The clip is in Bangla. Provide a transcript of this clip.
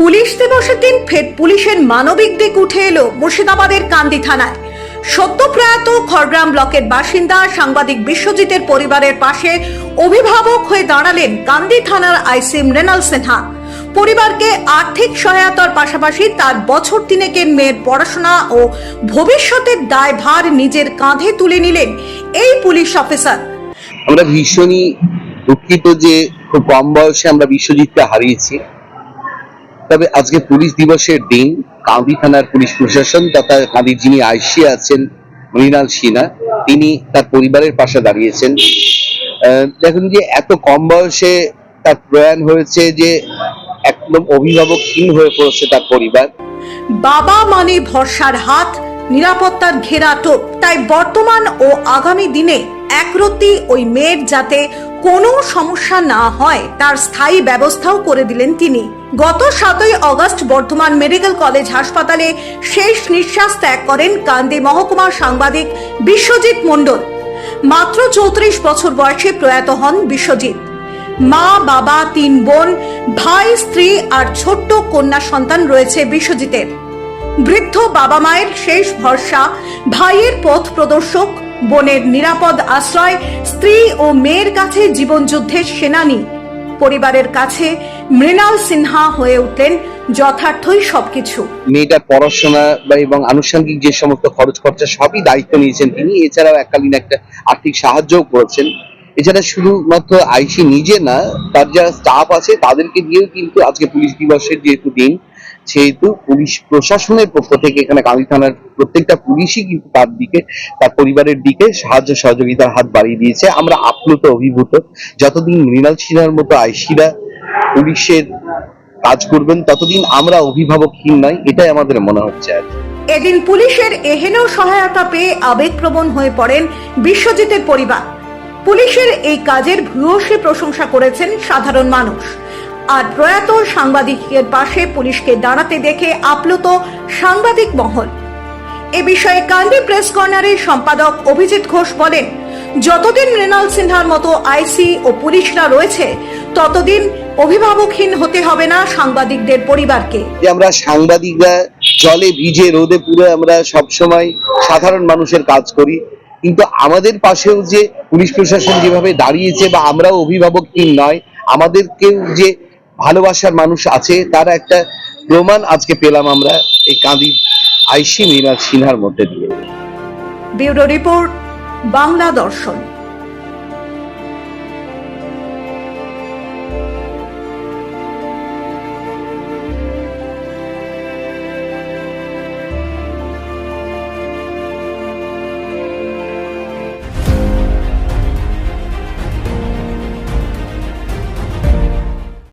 পুলিশ দিবসের দিন ফের পুলিশের মানবিক দিক উঠে এলো মুর্শিদাবাদের কান্দি থানায়। সদ্য প্রয়াত খড়গ্রাম ব্লকের বাসিন্দা সাংবাদিক বিশ্বজিতের পরিবারের পাশে অভিভাবক হয়ে দাঁড়ালেন কান্দি থানার আইসি মৃণাল সিনহা। পরিবারকে আর্থিক সহায়তার পাশাপাশি তার বছর তিনেকের মেয়ের পড়াশোনা ও ভবিষ্যতের দায়ভার নিজের কাঁধে তুলে নিলেন এই পুলিশ অফিসার। আমরা ভীষণই দুঃখিত যে খুব কম বয়সে আমরা বিশ্বজিৎকে হারিয়েছি। তবে আজকে পুলিশ দিবসের দিন কাঁদি থানার পুলিশ প্রশাসন তথা কাঁদির যিনি আইসি আছেন মৃণাল সিনহা, তিনি তার পরিবারের পাশে দাঁড়িয়েছেন। দেখুন যে এত কম বয়সে তার প্রয়াণ হয়েছে যে একদম অভিভাবকহীন হয়ে পড়েছে তার পরিবার। বাবা মানে ভরসার হাত, নিরাপত্তার ঘেরা টোপ। তাই বর্তমান ও আগামী দিনে একরত্তি ওই মেয়ের যাতে কোনো সমস্যা না হয়, তার স্থায়ী ব্যবস্থাও করে দিলেন তিনি। গত সাতই অগস্ট বর্ধমান মেডিকেল কলেজ হাসপাতালে শেষ নিঃশ্বাস ত্যাগ করেন কান্দি মহকুমার সাংবাদিক বিশ্বজিৎ মণ্ডল। মাত্র চৌত্রিশ বছর বয়সে প্রয়াত হন বিশ্বজিৎ। মা, বাবা, তিন বোন, ভাই, স্ত্রী আর ছোট্ট কন্যা সন্তান রয়েছে বিশ্বজিতের। বৃদ্ধ বাবা মায়ের শেষ ভরসা, ভাইয়ের পথ প্রদর্শক, বোনের নিরাপদ আশ্রয়, স্ত্রী ও মেয়ের কাছে জীবনযুদ্ধের সেনানী। পরিবারের কাছে মৃণাল সিনহা হয়ে উঠলেন যথার্থই সবকিছু। মেয়েটার পড়াশোনা এবং আনুষঙ্গিক যে সমস্ত খরচ খরচা সবই দায়িত্ব নিয়েছেন তিনি। এছাড়াও এককালীন একটা আর্থিক সাহায্যও করেছেন। এছাড়া শুধুমাত্র আইসি নিজে না, তার যারা স্টাফ আছে, তাদেরকে দিয়েও কিন্তু আজকে পুলিশ দিবসের যেহেতু দিন সেহেতু পুলিশ প্রশাসনের পক্ষ থেকে এখানে কালী থানার প্রত্যেকটা পুলিশই কিন্তু তার দিকে, তার পরিবারের দিকে সাহায্য সহযোগিতার হাত বাড়িয়ে দিয়েছে। আমরা আপ্লুত অভিভূত। যতদিন মৃণাল সিনহার মতো আইসিরা পুলিশের কাজ করবেন, ততদিন আমরা অভিভাবকহীন নয় এটাই আমাদের মনে হচ্ছে আর এদিন পুলিশের এহেন সহায়তা পেয়ে আবেগপ্রবণ হয়ে পড়েন বিশ্বজিতের পরিবার। পুলিশের এই কাজের ভূয়সী প্রশংসা করেছেন সাধারণ মানুষ। আর প্রয়াত সাংবাদিকের পাশে পুলিশকে দাঁড়াতে দেখে আপ্লুত সাংবাদিক মহল। এ বিষয়ে কান্দি প্রেস কর্নারের সম্পাদক অভিজিৎ ঘোষ বলেন, যতদিন মৃণাল সিনহার মতো আইসি ও পুলিশরা রয়েছে, ততদিন অভিভাবকহীন হতে হবে না সাংবাদিকদের পরিবারকে। আমরা সাংবাদিকরা জলে ভিজে রোদে পুরো আমরা সবসময় সাধারণ মানুষের কাজ করি, কিন্তু আমাদের পাশেও যে পুলিশ প্রশাসন যেভাবে দাঁড়িয়েছে বা আমরাও অভিভাবকহীন নয়, আমাদেরকেও যে ভালোবাসার মানুষ আছে, তার একটা প্রমাণ আজকে পেলাম আমরা এই কাঁদি আইসি মৃণাল সিনহার মধ্যে দিয়ে। ব্যুরো রিপোর্ট, বাংলা দর্শন।